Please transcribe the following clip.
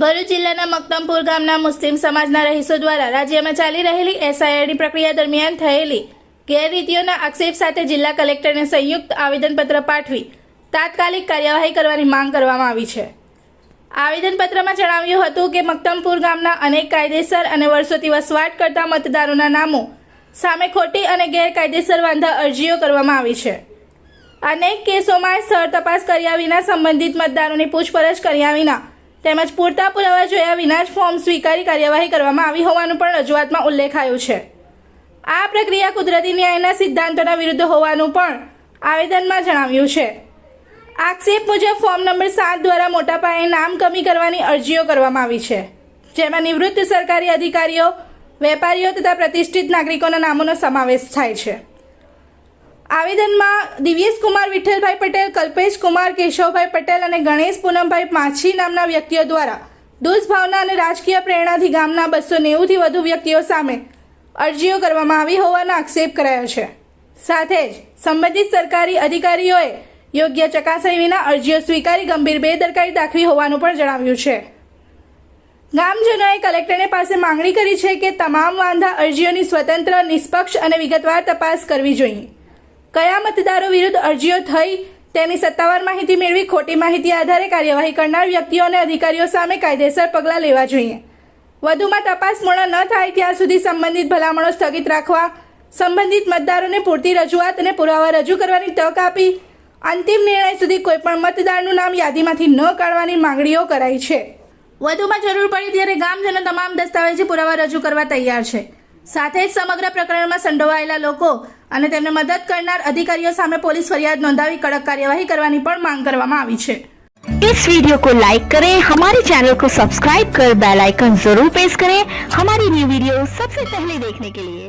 જિલ્લાના મક્તમપુર ગામના મુસ્લિમ સમાજના રહીશો દ્વારા રાજ્યમાં ચાલી રહેલી એસઆઈઆરની પ્રક્રિયા દરમિયાન થયેલી ગેરરીતિઓના આક્ષેપ સાથે જિલ્લા કલેક્ટરને સંયુક્ત આવેદનપત્ર પાઠવી તાત્કાલિક કાર્યવાહી કરવાની માંગ કરવામાં આવી છે. આવેદનપત્રમાં જણાવ્યું હતું કે મક્તમપુર ગામના અનેક કાયદેસર અને વર્ષોથી વસવાટ કરતા મતદારોના નામો સામે ખોટી અને ગેરકાયદેસર વાંધા અરજીઓ કરવામાં આવી છે. અનેક કેસોમાં સ્થળ તપાસ કર્યા વિના સંબંધિત મતદારોની પૂછપરછ કર્યા વિના તેમજ પૂરતા પુરાવા જોયા વિના જ ફોર્મ સ્વીકારી કાર્યવાહી કરવામાં આવી હોવાનું પણ રજૂઆતમાં ઉલ્લેખાયો છે. આ પ્રક્રિયા કુદરતી ન્યાયના સિદ્ધાંતોના વિરુદ્ધ હોવાનું પણ આવેદનમાં જણાવ્યું છે. આક્ષેપ મુજબ ફોર્મ નંબર સાત દ્વારા મોટા પાયે નામ કમી કરવાની અરજીઓ કરવામાં આવી છે, જેમાં નિવૃત્ત સરકારી અધિકારીઓ, વેપારીઓ તથા પ્રતિષ્ઠિત નાગરિકોના નામોનો સમાવેશ થાય છે. આવેદનમાં દિવ્યેશ કુમાર વિઠ્ઠલભાઈ પટેલ, કલ્પેશ કુમાર, કેશવભાઈ પટેલ અને ગણેશ પૂનમભાઈ માછી નામના વ્યક્તિઓ દ્વારા દુષ્ભાવના અને રાજકીય પ્રેરણાથી ગામના બસો નેવુંથી વધુ વ્યક્તિઓ સામે અરજીઓ કરવામાં આવી હોવાનો આક્ષેપ કરાયો છે. સાથે જ સંબંધિત સરકારી અધિકારીઓએ યોગ્ય ચકાસણી વિના અરજીઓ સ્વીકારી ગંભીર બેદરકારી દાખવી હોવાનું પણ જણાવ્યું છે. ગામજનોએ કલેક્ટરને પાસે માંગણી કરી છે કે તમામ વાંધા અરજીઓની સ્વતંત્ર, નિષ્પક્ષ અને વિગતવાર તપાસ કરવી જોઈએ. કયા મતદારો વિરુદ્ધ અરજીઓ થઈ તેની સત્તાવાર માહિતી મેળવી ખોટી માહિતી આધારે કાર્યવાહી કરનાર વ્યક્તિઓ અને અધિકારીઓ સામે કાયદેસર પગલાં લેવા જોઈએ. વધુમાં તપાસ પૂર્ણ ન થાય ત્યાં સુધી સંબંધિત ભલામણો સ્થગિત રાખવા, સંબંધિત મતદારોને પૂરતી રજૂઆત અને પુરાવા રજૂ કરવાની તક આપી, અંતિમ નિર્ણય સુધી કોઈપણ મતદારનું નામ યાદીમાંથી ન કાઢવાની માંગણીઓ કરાઈ છે. વધુમાં જરૂર પડી ત્યારે ગામજનો તમામ દસ્તાવેજી પુરાવા રજૂ કરવા તૈયાર છે. સાથે જ સમગ્ર પ્રકરણમાં સંડોવાયેલા લોકો અને તેમને મદદ કરનાર અધિકારીઓ સામે પોલીસ ફરિયાદ નોંધાવી કડક કાર્યવાહી કરવાની પણ માંગ કરવામાં આવી છે इस वीडियो को लाइक करें हमारे चैनल को सब्सक्राइब कर बेल आइकन जरूर प्रेस करें हमारी न्यू वीडियो सबसे पहले देखने के लिए